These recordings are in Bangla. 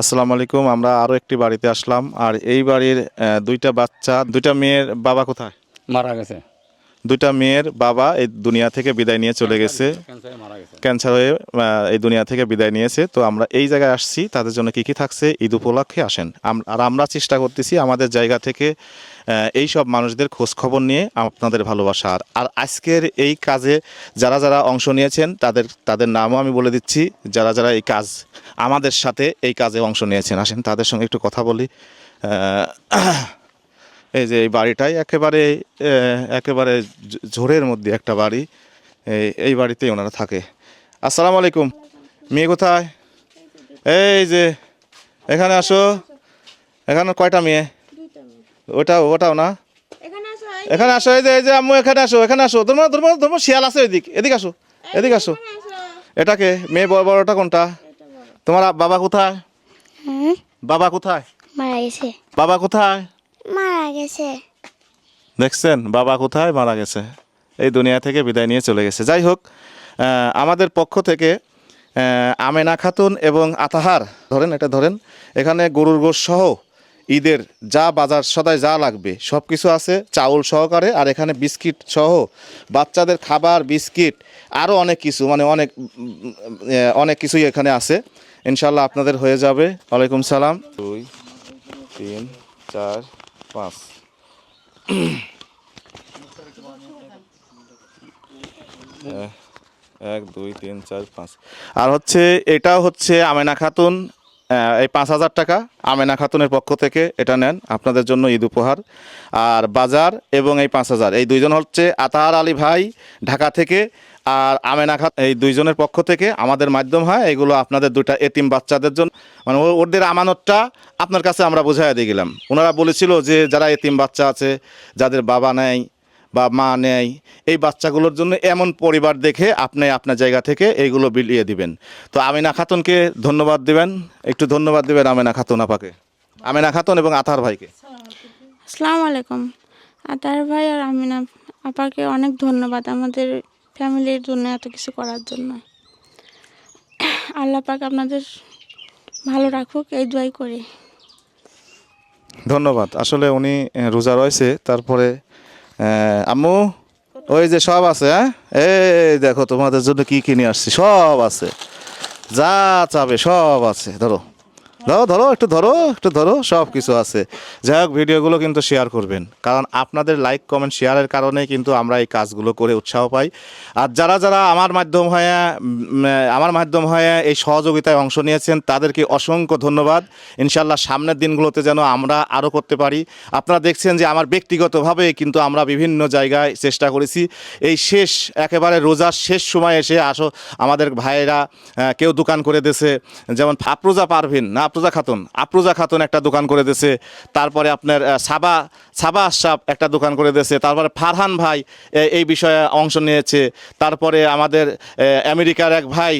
আসসালামু আলাইকুম, আমরা আরও একটি বাড়িতে আসলাম। আর এই বাড়ির দুইটা বাচ্চা, দুইটা মেয়ের বাবা কোথায়? মারা গেছে। দুইটা মেয়ের বাবা এই দুনিয়া থেকে বিদায় নিয়ে চলে গেছে। ক্যান্সারে হয়ে এই দুনিয়া থেকে বিদায় নিয়েছে। তো আমরা এই জায়গায় আসছি, তাদের জন্য কি কি থাকছে, ঈদ উপলক্ষে আসেন। আর আমরা চেষ্টা করতেছি আমাদের জায়গা থেকে এই সব মানুষদের খোঁজ খবর নিয়ে আপনাদের ভালোবাসা। আর আজকের এই কাজে যারা যারা অংশ নিয়েছেন, তাদের তাদের নামও আমি বলে দিচ্ছি, যারা যারা এই কাজ আমাদের সাথে এই কাজে অংশ নিয়েছেন, আসেন তাদের সঙ্গে একটু কথা বলি। এই যে এই বাড়িটাই একেবারে একেবারে ঝোরের মধ্যে একটা বাড়ি এই এই বাড়িতেই ওনারা থাকে। আসসালামু আলাইকুম। মেয়ে কোথায়? এই যে এখানে আসো। এখানে কয়টা মেয়ে? ওটা ওটাও না? এখানে আসো এই এখানে আসো এই যে এই যে আম্মু এখানে আসো এখানে আসো। তোমার তোমার তোমার শিয়াল আছে এদিক এদিক আসো এদিক আসো। আসো। এটাকে মেয়ে বড় বড়টা কোনটা? তোমার বাবা কোথায়? বাবা কোথায়? মারা গেছে। বাবা কোথায়? মারা গেছে। দেখছেন, বাবা কোথায়? মারা গেছে। এই দুনিয়া থেকে বিদায় নিয়ে চলে গেছে। যাই হোক আমাদের পক্ষ থেকে আমেনা খাতুন এবং আতাহার, ধরেন এটা ধরেন, এখানে গরুর গোশ সহ ঈদের যা বাজার সদায় যা লাগবে সব কিছু আছে, চাউল সহকারে, আর এখানে বিস্কিট সহ বাচ্চাদের খাবার, বিস্কিট আরও অনেক কিছু মানে অনেক অনেক কিছুই এখানে আছে। ইনশাল্লাহ আপনাদের হয়ে যাবে। ওয়ালাইকুম সালাম। দুই, তিন, চার। পাঁচ এক দুই তিন চার পাঁচ। আর হচ্ছে এটা হচ্ছে আমেনা খাতুন। এই পাঁচ হাজার টাকা আমেনা খাতুনের পক্ষ থেকে এটা নেন আপনাদের জন্য ঈদ উপহার। আর বাজার এবং এই পাঁচ হাজার, এই দুইজন হচ্ছে আতাহার আলী ভাই ঢাকা থেকে আর আমেনা খাত, এই দুইজনের পক্ষ থেকে আমাদের মাধ্যম হয় এগুলো আপনাদের দুটা এতিম বাচ্চাদের জন্য। মানে ওদের আমানতটা আপনার কাছে আমরা বোঝাই দিয়ে গেলাম। ওনারা বলেছিল যে যারা এতিম বাচ্চা আছে, যাদের বাবা নেই বা মা নেয় এই বাচ্চাগুলোর জন্য এমন পরিবার দেখে আপনি আপনার জায়গা থেকে এইগুলো বিলিয়ে দিবেন। তো আমিনা খাতুনকে ধন্যবাদ দিবেন। একটু ধন্যবাদ দিবেন আমিনা খাতুন আপাকে। আমিনা খাতুন এবং আতার ভাইকে। আসসালামু আলাইকুম। আতার ভাই আর আমিনা আপাকে অনেক ধন্যবাদ আমাদের ফ্যামিলির জন্য এত কিছু করার জন্য। আল্লাহ পাক আপনাদের ভালো রাখুক এই দোয়াই করি। ধন্যবাদ। আসলে উনি রোজা রয়েছে তারপরে আম্মু, ওই যে সব আছে হ্যাঁ? এই দেখো তোমাদের জন্য কি কিনে আসছি, সব আছে। যা চাবে সব আছে, ধরো। ধরো ধরো, একটু ধরো একটু ধরো সব কিছু আছে। যাই হোক, ভিডিওগুলো কিন্তু শেয়ার করবেন। কারণ আপনাদের লাইক কমেন্ট শেয়ারের কারণে কিন্তু আমরা এই কাজগুলো করে উৎসাহ পাই। আর যারা যারা আমার মাধ্যম হয়ে আমার মাধ্যম হয়ে এই সহযোগিতায় অংশ নিয়েছেন, তাদেরকে অসংখ্য ধন্যবাদ। ইনশাল্লাহ সামনের দিনগুলোতে যেন আমরা আরও করতে পারি। আপনারা দেখছেন যে আমার ব্যক্তিগতভাবে কিন্তু আমরা বিভিন্ন জায়গায় চেষ্টা করেছি। এই শেষ, একেবারে রোজার শেষ সময় এসে আসো, আমাদের ভাইয়েরা কেউ দোকান করে দিয়েছে। যেমন আফরোজা পারভিন, না আফরোজা খাতুন। আফরোজা খাতুন একটা দোকান করে দিয়েছে। তারপরে আপনার সাবা সাবা আশরাফ একটা দোকান করে দিয়েছে। তারপরে ফারহান ভাই এই বিষয়ে অংশ নিয়েছে। তারপরে আমাদের আমেরিকার এক ভাই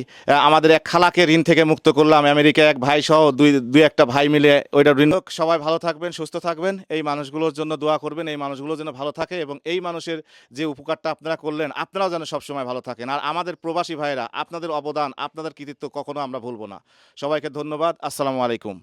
আমাদের এক খালাকে ঋণ থেকে মুক্ত করলাম। আমেরিকা এক ভাই সহ দুই দুই একটা ভাই মিলে ওইটা ঋণ। সবাই ভালো থাকবেন, সুস্থ থাকবেন। এই মানুষগুলোর জন্য দোয়া করবেন। এই মানুষগুলো যেন ভালো থাকে এবং এই মানুষের যে উপকারটা আপনারা করলেন, আপনারাও যেন সবসময় ভালো থাকেন। আর আমাদের প্রবাসী ভাইরা আপনাদের অবদান, আপনাদের কৃতিত্ব কখনো আমরা ভুলবো না। সবাইকে ধন্যবাদ। আসসালামু আলাইকুম